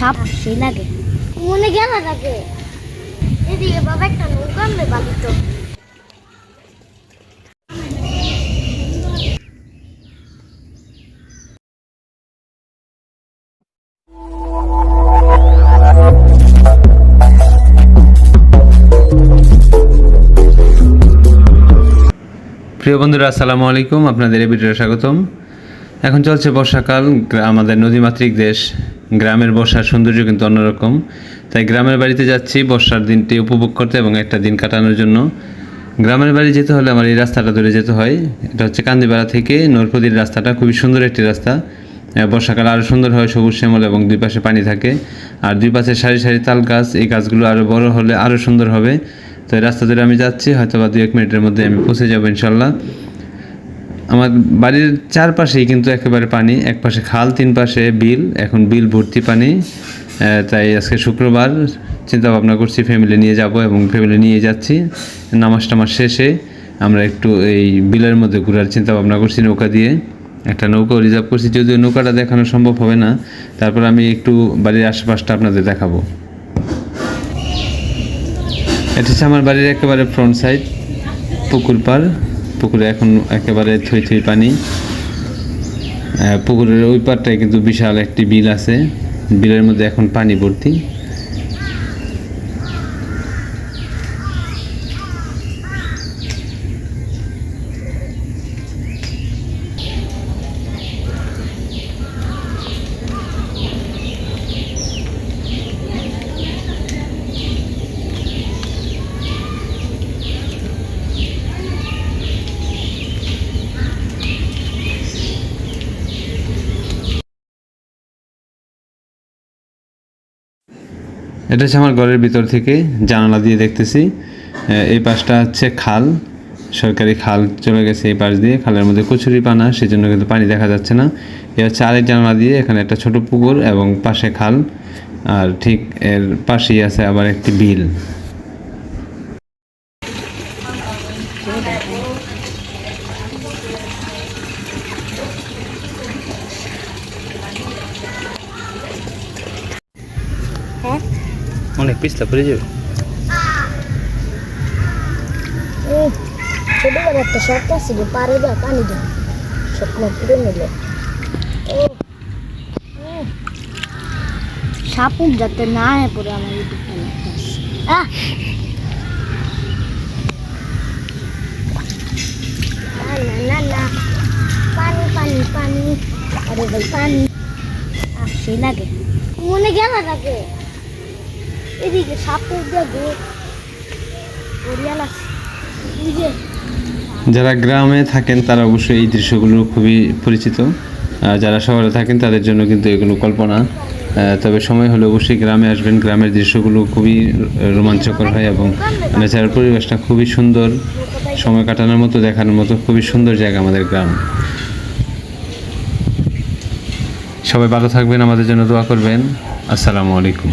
সাপ সেই লাগে। মনে গেল লাগে এদিকে বাবা একটা নৌকা আনবে বালি তো। প্রিয় বন্ধুরা আসসালামু আলাইকুম। আপনাদের এই ভিডিওতে স্বাগতম। এখন চলছে বর্ষাকাল আমাদের নদীমাতৃক দেশ। গ্রামের বর্ষার সৌন্দর্য কিন্তু অন্যরকম। তাই গ্রামের বাড়িতে যাচ্ছি, বর্ষার দিনটি উপভোগ করতে এবং একটা দিন কাটানোর জন্য। গ্রামের বাড়ি যেতে হলে আমার এই রাস্তাটা ধরে যেতে হয়। এটা হচ্ছে কান্দিপাড়া থেকে নরপদির রাস্তাটা, খুবই সুন্দর একটি রাস্তা। বর্ষাকাল আরও সুন্দর হয়, সবুজ শ্যামল এবং দুই পাশে পানি থাকে। আর দুই পাশে সারি সারি তাল গাছ, এই গাছগুলো আরও বড় হলে আরও সুন্দর হবে। তো এই রাস্তা ধরে আমি যাচ্ছি হয়তো বা দু এক মিনিটের মধ্যে আমি পৌঁছে যাব ইনশাল্লাহ। আমার বাড়ির চারপাশেই কিন্তু একেবারে পানি, এক পাশে খাল, তিন পাশে বিল, এখন বিল ভর্তি পানি। তাই আজকে শুক্রবার চিন্তা ভাবনা করছি ফ্যামিলি নিয়ে যাব এবং ফ্যামিলি নিয়ে যাচ্ছি। নামাজ টামাজ শেষে আমরা একটু এই বিলের মধ্যে ঘোরার চিন্তা ভাবনা করছি নৌকা দিয়ে। একটা নৌকা রিজার্ভ করছি, যদিও নৌকাটা দেখানো সম্ভব হবে না। তারপর আমি একটু বাড়ির আশেপাশটা আপনাদের দেখাবো। এটা হচ্ছে আমার বাড়ির একেবারে ফ্রন্ট সাইড পুকুর পার পুকুরে এখন একেবারে থই থই পানি। পুকুরের ওই পারটায় কিন্তু বিশাল একটি বিল আছে। বিলের মধ্যে এখন পানি ভর্তি। এটা হচ্ছে আমার ঘরের ভিতর থেকে জানালা দিয়ে দেখতেছি। এই পাশটা হচ্ছে খাল। সরকারি খাল চলে গেছে এই পাশ দিয়ে। খালের মধ্যে কচুরি পানা সেই জন্য কিন্তু পানি দেখা যাচ্ছে না। এ হচ্ছে আরেক জানালা দিয়ে, এখানে একটা ছোট পুকুর এবং পাশে খাল। আর ঠিক এর পাশেই আছে আবার একটি বিল। অনেক পিছলা পড়ে যাবে। ও ছোটবেলা একটা শর্ত আছে যে পারে যা পানি দেয় স্বপ্ন পুরো নিল ও ও। সাপ উপ যাতে না হয় পরে আমার আহ! পানি আরে ভাই মনে গেল লাগে এদিকে সাপ উপ যাবে বড়িয়া লাগছে এই যে। যারা গ্রামে থাকেন, তারা অবশ্যই এই দৃশ্যগুলো খুবই পরিচিত। যারা শহরে থাকেন, তাদের জন্য কিন্তু এগুলো কল্পনা। তবে সময় হলে অবশ্যই গ্রামে আসবেন। গ্রামের দৃশ্যগুলো খুবই রোমাঞ্চকর হয় এবং ন্যাচারাল পরিবেশটা খুবই সুন্দর। সময় কাটানোর মতো, দেখানোর মতো খুবই সুন্দর জায়গা আমাদের গ্রাম। সবাই ভালো থাকবেন, আমাদের জন্য দোয়া করবেন। আসসালামু আলাইকুম।